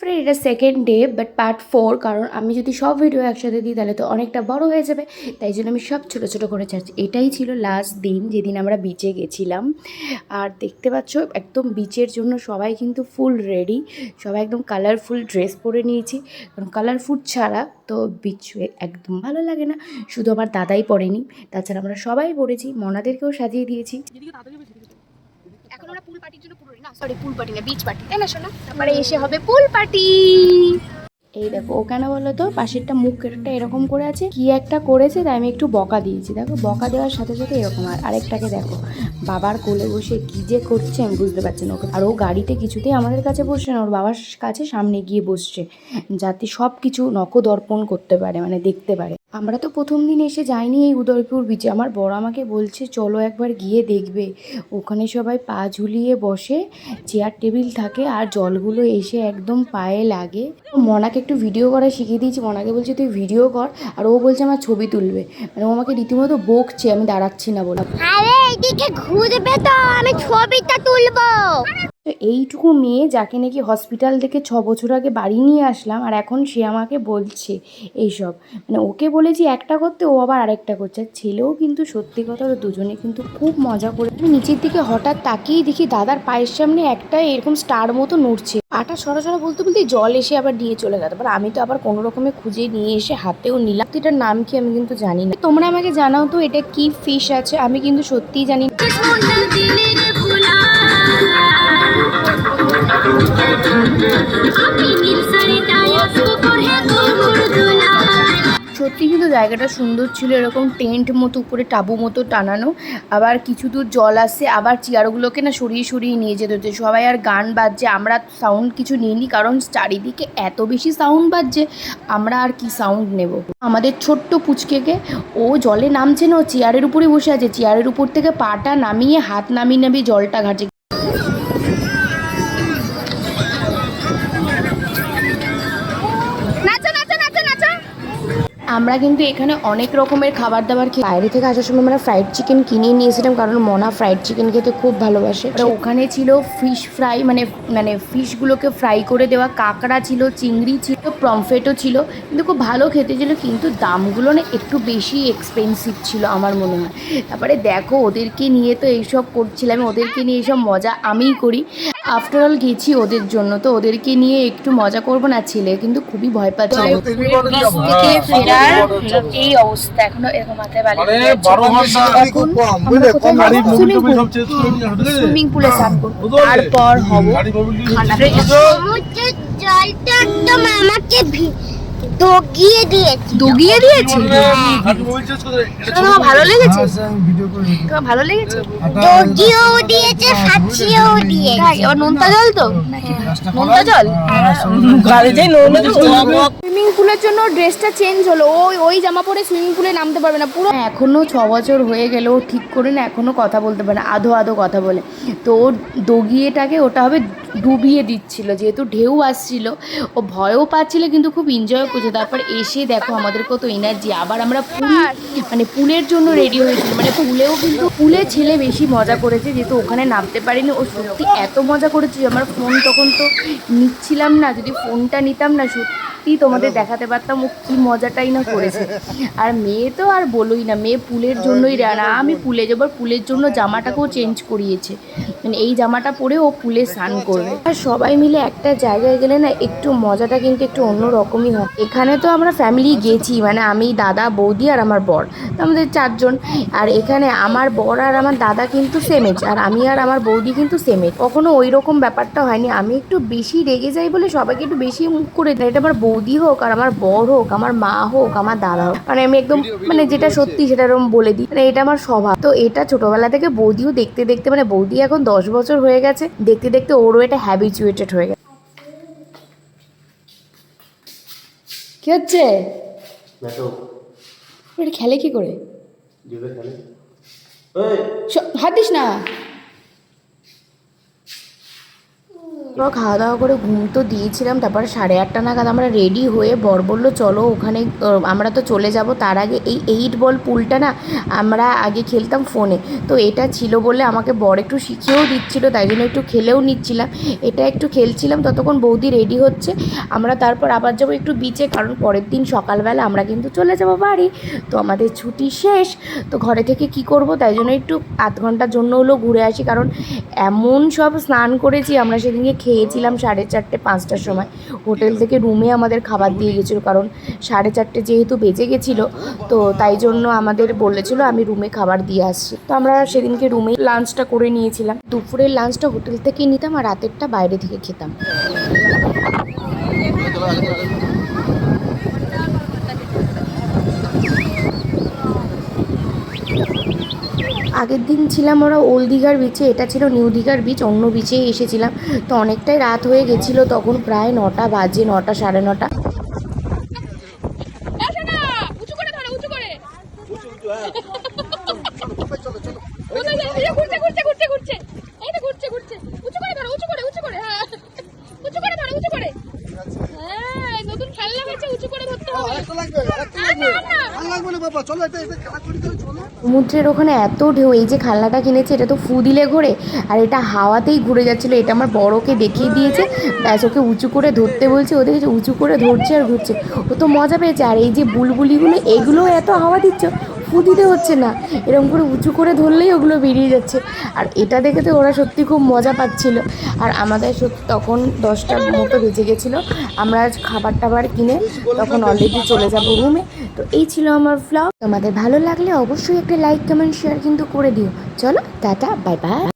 Friend এটা second day but part four কারণ আমি যদি সব ভিডিও একসাথে দিই, তাহলে তো অনেকটা বড় হয়ে যাবে। তাই জন্য আমি সব ছোট ছোট করে চাচ্ছি এটাই ছিল লাস্ট দিন, যেদিন আমরা বিচে গেছিলাম। আর দেখতে পাচ্ছ, একদম বিচের জন্য সবাই কিন্তু ফুল রেডি সবাই একদম কালারফুল ড্রেস পরে নিয়েছি। কারণ কালারফুল ছাড়া তো বিচ একদম ভালো লাগে না। শুধু আমার দাদাই পরেনি। তাছাড়া আমরা সবাই পরেছি। মনাদেরকেও সাজিয়ে দিয়েছি। এখন আমরা পুল পার্টির জন্য পুরো না সরি পুল পার্টি না বিচ পার্টি তাই না শোনা তারপরে এসে হবে পুল পার্টি এই দেখো, ও কেন বলো তো? পাশেরটা মুখ একটা এরকম করে আছে, কি একটা করেছে তাই আমি একটু বকা দিয়েছি। দেখো, বকা দেওয়ার সাথে সাথে এরকম আর আরেকটাকে দেখো, বাবার কোলে বসে কি যে করছে, আমি বুঝতে পারছি না ওকে। আর ও গাড়িতে কিছুতেই আমাদের কাছে বসছে না, ওর বাবার কাছে সামনে গিয়ে বসছে, যাতে সব কিছু নখদর্পণ করতে পারে মানে দেখতে পারে। আমরা তো প্রথম দিন এসে যাইনি এই উদয়পুর বিচে আমার বড় আমাকে বলছে, চলো একবার গিয়ে দেখবে। ওখানে সবাই পা ঝুলিয়ে বসে চেয়ার টেবিল থাকে আর জলগুলো এসে একদম পায়ে লাগে। মনাকে একটু ভিডিও করা শিখিয়ে দিয়েছি। মনাকে বলছে, তুই ভিডিও কর। আর ও বলছে, আমার ছবি তুলবে। মানে ও আমাকে রীতিমতো বকছে, আমি দাঁড়াচ্ছি না বলে। আরে এইদিকে ঘুরবে তো, আমি ছবিটা তুলবো। তো এইটুকু মেয়ে যাকে নাকি হসপিটাল থেকে ছ বছর আগে বাড়ি নিয়ে আসলাম, আর এখন সে আমাকে বলছে এইসব। মানে ওকে বলেছি একটা করতে, ও আবার আরেকটা করছে। আর ছেলেও কিন্তু সত্যি কথা তো দুজনে কিন্তু খুব মজা করে আমি নিচের দিকে হঠাৎ তাকিয়ে দেখি দাদার পায়ের সামনে একটা এরকম স্টার মতো নড়ছে। আটা সরা সরা বলতে বলতে জল এসে আবার দিয়ে চলে গেল। তারপর আমি তো আবার কোনো রকমে খুঁজে নিয়ে এসে হাতেও নিলাম। এটার নাম কি আমি কিন্তু জানি না। তোমরা আমাকে জানাও তো এটা কি ফিশ আছে? আমি কিন্তু সত্যিই জানি না। জায়গাটা সুন্দর ছিল, এরকম টেন্ট মতো, উপরে টাবু মতো টানানো। আবার কিছু দূর জল আসছে, আবার চেয়ারগুলোকে না সরিয়ে সরিয়ে নিয়ে যেতে হচ্ছে। সবাই আর গান বাজছে, আমরা সাউন্ড কিছু নিইনি, কারণ চারিদিকে এত বেশি সাউন্ড বাজছে, আমরা আর কি সাউন্ড নেব? আমাদের ছোট্ট পুচকেকে, ও জলে নামছে না, ও চেয়ারের উপরে বসে আছে। চেয়ারের উপর থেকে পাটা নামিয়ে, হাত নামিয়ে নামিয়ে জলটা ঘাটে আমরা কিন্তু এখানে অনেক রকমের খাবার দাবার খেয়ে বাইরে থেকে আসার সময় আমরা ফ্রাইড চিকেন কিনে নিয়েছিলাম, কারণ মনা ফ্রাইড চিকেন খেতে খুব ভালোবাসে। ওখানে ছিল ফিশ ফ্রাই মানে মানে ফিশগুলোকে ফ্রাই করে দেওয়া, কাঁকড়া ছিল, চিংড়ি ছিল প্রমফেটও ছিল, কিন্তু খুব ভালো খেতে ছিল, কিন্তু দামগুলো না একটু বেশি এক্সপেন্সিভ ছিল আমার মনে হয়। তারপরে দেখো, ওদেরকে নিয়ে তো এইসব করছিলাম, ওদেরকে নিয়ে এইসব মজা আমিই করি। আফটার অল গেছি ওদের জন্য। তো ওদেরকে নিয়ে একটু মজা করব না ছেলে কিন্তু খুবই ভয় পাচ্ছে। থেকে এই অবস্থা এখনও এরকম মাথায় বালি সুইমিং পুলে স্নান করব। তারপর হব জলটা একদম আমাকে ভি- দগিয়ে দিয়েছে দগিয়ে দিয়েছে তোমার ভালো লেগেছে তোমার ভালো লেগেছে দগিয়েও দিয়েছে দিয়েছে নোনতা জল তো নোনতা জল সুইমিং পুলের জন্য ড্রেসটা চেঞ্জ হলো ওই ওই জামা পরে সুইমিং পুলে নামতে পারবে না পুরো এখনও ছ বছর হয়ে গেল ও ঠিক করে না এখনও কথা বলতে পারে না আধো আধো কথা বলে তো ওর দগিয়েটাকে ওটা হবে ডুবিয়ে দিচ্ছিল, যেহেতু ঢেউ আসছিল। ও ভয়ও পাচ্ছিল, কিন্তু খুব এনজয় করছে তারপর এসে দেখো আমাদের কত এনার্জি আবার আমরা পুল মানে পুলের জন্য রেডি হয়েছিল মানে পুলেও কিন্তু, পুলে ছেলে বেশি মজা করেছে, যেহেতু ওখানে নামতে পারিনি। ও সত্যি এত মজা করেছে আমার ফোন তখন তো নিচ্ছিলাম না। যদি ফোনটা নিতাম না সত্যি তোমাদের দেখাতে পারতাম ও কী মজাটাই না করেছে। আর মেয়ে তো আর বলোই না, মেয়ে পুলের জন্যই রানা আমি পুলে যাব পুলের জন্য জামাটাকেও চেঞ্জ করিয়েছে। মানে এই জামাটা পরে ও পুলে স্নান করবে। আর সবাই মিলে একটা জায়গায় গেলে না একটু মজাটা কিন্তু একটু অন্য রকমই হয়। এখানে তো আমরা ফ্যামিলি গেছি মানে আমি দাদা বৌদি আর আমার বর। আমাদের চারজন। আর এখানে আমার বর আর আমার দাদা কিন্তু সেম এজ আর আমি আর আমার বৌদি কিন্তু সেম এজ কখনো ওই রকম ব্যাপারটা হয়নি। আমি একটু বেশি রেগে যাই বলে সবাইকে একটু বেশি মুখ করে দেয় এটা আমার বৌদি হোক আর আমার বর হোক আমার মা হোক আমার দাদা হোক। মানে আমি একদম মানে যেটা সত্যি সেটা এরকম বলে দিই। মানে এটা আমার স্বভাব। তো এটা ছোটবেলা থেকে বৌদিও দেখতে দেখতে মানে বৌদি এখন দশ বছর হয়ে গেছে। দেখতে দেখতে ওরও এটা হ্যাবিচুয়েটেড হয়ে গেছে। কি হচ্ছে? খেলে কি করে? হাত দিস না? আমরা খাওয়া দাওয়া করে ঘুম তো দিয়েছিলাম, তারপর সাড়ে আটটা নাগাদ আমরা রেডি হয়ে বর বলল, চলো ওখানে, আমরা তো চলে যাব। তার আগে এই এইট বল পুলটা না আমরা আগে খেলতাম ফোনে তো এটা ছিল বলে আমাকে বর একটু শিখিয়েও দিচ্ছিল, তাই জন্য একটু খেলেও নিচ্ছিলাম। এটা একটু খেলছিলাম, ততক্ষণ বৌদি রেডি হচ্ছে। আমরা তারপর আবার যাব একটু বিচে কারণ পরের দিন সকালবেলা আমরা কিন্তু চলে যাব বাড়ি। তো আমাদের ছুটি শেষ, তো ঘরে থেকে কি করব? তাই জন্য একটু আধ ঘণ্টার জন্য হলো ঘুরে আসি, কারণ এমন সব স্নান করেছি, আমরা সেদিনকে খেয়েছিলাম সাড়ে চারটে, পাঁচটার সময়। হোটেল থেকে রুমে আমাদের খাবার দিয়ে গেছিল, কারণ সাড়ে চারটে যেহেতু বেজে গেছিল, তো তাই জন্য আমাদের বলেছিল আমি রুমে খাবার দিয়ে আসছি। তো আমরা সেদিনকে রুমে লাঞ্চটা করে নিয়েছিলাম। দুপুরের লাঞ্চটা হোটেল থেকে নিতাম আর রাতেরটা বাইরে থেকে খেতাম। আগের দিন ছিলাম ওরা ওল্ড দীঘার বিচে এটা ছিল নিউ দীঘার বিচ অন্য বিচেই এসেছিলাম। তো অনেকটাই রাত হয়ে গেছিল তখন প্রায় নটা বাজে নটা সাড়ে নটা। উঁচু করে ধরো উঁচু করে কোথায় যাচ্ছে? এই যে ঘুরছে ঘুরছে ঘুরছে ঘুরছে এই তো ঘুরছে ঘুরছে উঁচু করে ধরো উঁচু করে উঁচু করে হ্যাঁ উঁচু করে ধরো উঁচু করে হ্যাঁ নতুন খেলনা হয়েছে উঁচু করে ধরতে হবে সমুদ্রের ওখানে এত ঢেউ এই যে খালনাটা কিনেছে এটা তো ফু দিলে ঘোরে আর এটা হাওয়াতেই ঘুরে যাচ্ছিল এটা আমার বড়কে দেখিয়ে দিয়েছে। ব্যাস ওকে উঁচু করে ধরতে বলছে ওদের উঁচু করে ধরছে আর ঘুরছে। ও তো মজা পেয়েছে আর এই যে বুলবুলিগুলো এগুলো এত হাওয়া দিচ্ছে ফু দিতে হচ্ছে না। এরকম করে উঁচু করে ধরলেই ওগুলো বেরিয়ে যাচ্ছে। আর এটা দেখে তো ওরা সত্যি খুব মজা পাচ্ছিল। আর আমাদের সত্যি তখন দশটার মতো বেজে গেছিল। আমরা আজ খাবার টাবার কিনে তখন অলরেডি চলে যাব রুমে তো এই ছিল আমার ফ্লগ তোমাদের ভালো লাগলে অবশ্যই একটা লাইক কমেন্ট শেয়ার কিন্তু করে দিও। চলো, টাটা বাই বাই